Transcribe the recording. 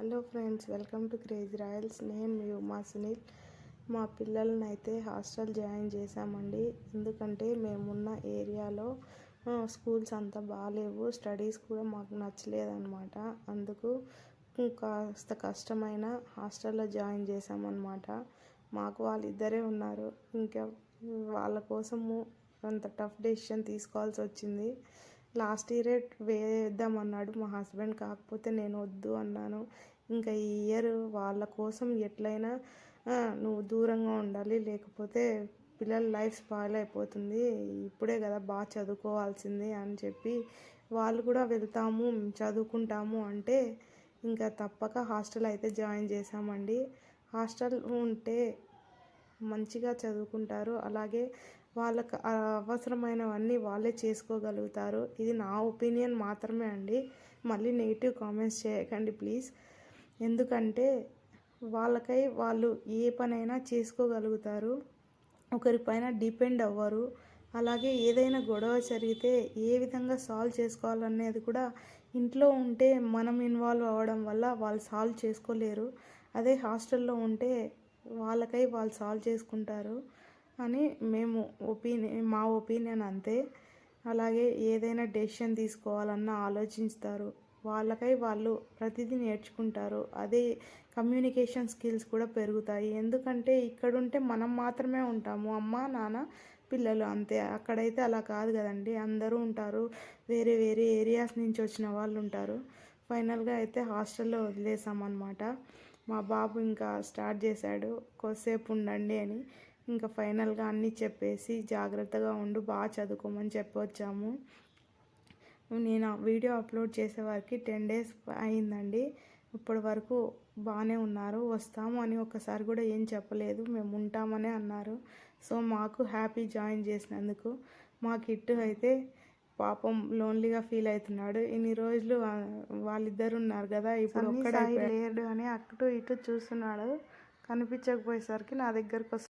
Hello friends welcome to Craze Royals. నేను మీ ఉమా సునీల్. మా పిల్లలని అయితే హాస్టల్ జాయిన్ చేశామండి. ఎందుకంటే మేమున్న ఏరియాలో స్కూల్స్ అంతా బాగాలేవు స్టడీస్ కూడా మాకు నచ్చలేదన్నమాట. అందుకు కాస్త కష్టమైన హాస్టల్లో జాయిన్ చేశామన్నమాట. మాకు వాళ్ళిద్దరే ఉన్నారు. ఇంకా వాళ్ళ కోసము అంత టఫ్ డెసిషన్ తీసుకోవాల్సి వచ్చింది లాస్ట్ ఇయరే వేద్దామన్నాడు మా హస్బెండ్ కాకపోతే నేను వద్దు అన్నాను. ఇంకా ఈ ఇయర్ వాళ్ళ కోసం ఎట్లయినా నువ్వు దూరంగా ఉండాలి. లేకపోతే పిల్లల లైఫ్ స్పాయిల్ అయిపోతుంది. ఇప్పుడే కదా బాగా చదువుకోవాల్సింది అని చెప్పి వాళ్ళు కూడా వెళ్తాము చదువుకుంటాము అంటే ఇంకా తప్పక హాస్టల్ అయితే జాయిన్ చేశామండి. హాస్టల్ ఉంటే మంచిగా చదువుకుంటారు. అలాగే వాళ్ళకి అవసరమైనవన్నీ వాళ్ళే చేసుకోగలుగుతారు. ఇది నా ఒపీనియన్ మాత్రమే అండి. మళ్ళీ నెగిటివ్ కామెంట్స్ చేయకండి ప్లీజ్. ఎందుకంటే వాళ్ళకై వాళ్ళు ఏ పనైనా చేసుకోగలుగుతారు. ఒకరిపైన డిపెండ్ అవ్వరు. అలాగే ఏదైనా గొడవ జరిగితే ఏ విధంగా సాల్వ్ చేసుకోవాలనేది కూడా ఇంట్లో ఉంటే మనం ఇన్వాల్వ్ అవ్వడం వల్ల వాళ్ళు సాల్వ్ చేసుకోలేరు. అదే హాస్టల్లో ఉంటే వాళ్ళకై వాళ్ళు సాల్వ్ చేసుకుంటారు. అని మేము ఒపీనియన్ మా ఒపీనియన్ అంతే. అలాగే ఏదైనా డెసిషన్ తీసుకోవాలన్నా ఆలోచిస్తారు. వాళ్ళకై వాళ్ళు ప్రతిదీ నేర్చుకుంటారు. అదే కమ్యూనికేషన్ స్కిల్స్ కూడా పెరుగుతాయి. ఎందుకంటే ఇక్కడుంటే మనం మాత్రమే ఉంటాము. అమ్మ నాన్న పిల్లలు అంతే. అక్కడైతే అలా కాదు కదండి. అందరూ ఉంటారు. వేరే వేరే ఏరియాస్ నుంచి వచ్చిన వాళ్ళు ఉంటారు. ఫైనల్గా అయితే హాస్టల్లో వదిలేసామన్నమాట. మా బాబు ఇంకా స్టార్ట్ చేశాడు. కొద్దిసేపు ఉండండి అని. ఇంకా ఫైనల్గా అన్నీ చెప్పేసి జాగ్రత్తగా ఉండు బాగా చదువుకోమని చెప్పొచ్చాము. నేను వీడియో అప్లోడ్ చేసే వరకు టెన్ డేస్ అయిందండి. ఇప్పటి వరకు బాగానే ఉన్నారు వస్తాము అని ఒకసారి కూడా ఏం చెప్పలేదు మేము ఉంటామనే అన్నారు. సో మాకు హ్యాపీ జాయిన్ చేసినందుకు. మా కిట్టు అయితే పాపం లోన్లీగా ఫీల్ అవుతున్నాడు. ఇన్ని రోజులు వాళ్ళిద్దరు ఉన్నారు కదా ఇప్పుడు ఒక్కడే లేడు అని అటు ఇటు చూస్తున్నాడు. కనిపించకపోయేసరికి నా దగ్గరకు